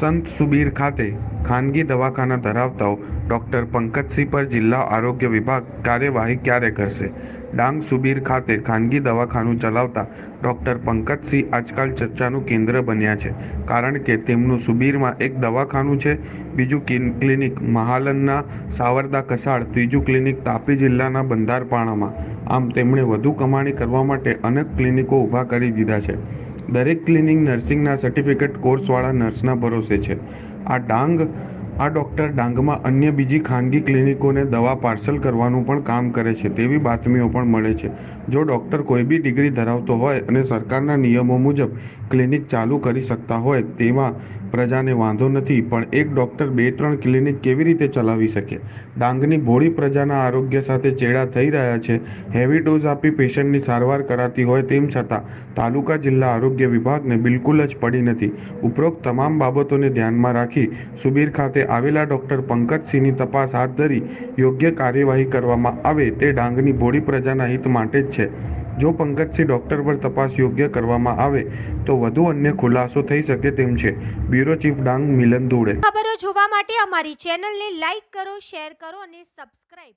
સંત સુબીર ખાતે ખાનગી દવાખાના ધરાવતાઓ ડૉક્ટર પંકજસિંહ પર જિલ્લા આરોગ્ય વિભાગ કાર્યવાહી ક્યારે કરશે? ડાંગ સુબીર ખાતે ખાનગી દવાખાનું ચલાવતા ડૉક્ટર પંકજસિંહ આજકાલ ચર્ચાનું કેન્દ્ર બન્યા છે. કારણ કે તેમનું સુબીરમાં એક દવાખાનું છે, બીજું ક્લિનિક મહાલનના સાવરદા કસાળ, ત્રીજું ક્લિનિક તાપી જિલ્લાના બંધારપાણામાં. આમ તેમણે વધુ કમાણી કરવા માટે અનેક ક્લિનિકો ઊભા કરી દીધા છે. દરેક ક્લિનિક નર્સિંગના સર્ટિફિકેટ કોર્સવાળા નર્સના ભરોસે છે. આ ડાંગ આ ડૉક્ટર ડાંગમાં અન્ય બીજી ખાનગી ક્લિનિકોને દવા પાર્સલ કરવાનું પણ કામ કરે છે તેવી બાતમીઓ પણ મળે છે. જો ડૉક્ટર કોઈ બી ડિગ્રી ધરાવતો હોય અને સરકારના નિયમો મુજબ ક્લિનિક ચાલુ કરી શકતા હોય તેમાં પ્રજાને વાંધો નથી, પણ એક ડૉક્ટર બે ત્રણ ક્લિનિક કેવી રીતે ચલાવી શકે? ડાંગની ભોળી પ્રજાના આરોગ્ય સાથે ચેડા થઈ રહ્યા છે. હેવી ડોઝ આપી પેશન્ટની સારવાર કરાતી હોય તેમ છતાં તાલુકા જિલ્લા આરોગ્ય વિભાગને બિલકુલ જ પડી નથી. ઉપરોક્ત તમામ બાબતોને ધ્યાનમાં રાખી સુબીર ખાતે આવેલા ડૉક્ટર પંકજસિંહની તપાસ હાથ ધરી યોગ્ય કાર્યવાહી કરવામાં આવે તે ડાંગની ભોળી પ્રજાના હિત માટે જ છે. જો પંકજસિંહ ડૉક્ટર પર તપાસ યોગ્ય કરવામાં આવે, તો વધુ અન્ય ખુલાસો થઈ શકે તેમ છે. બ્યુરો ચીફ ડાંગ મિલન દુડે ખબરો જોવા માટે અમારી ચેનલને લાઈક કરો, શેર કરો અને સબસ્ક્રાઇબ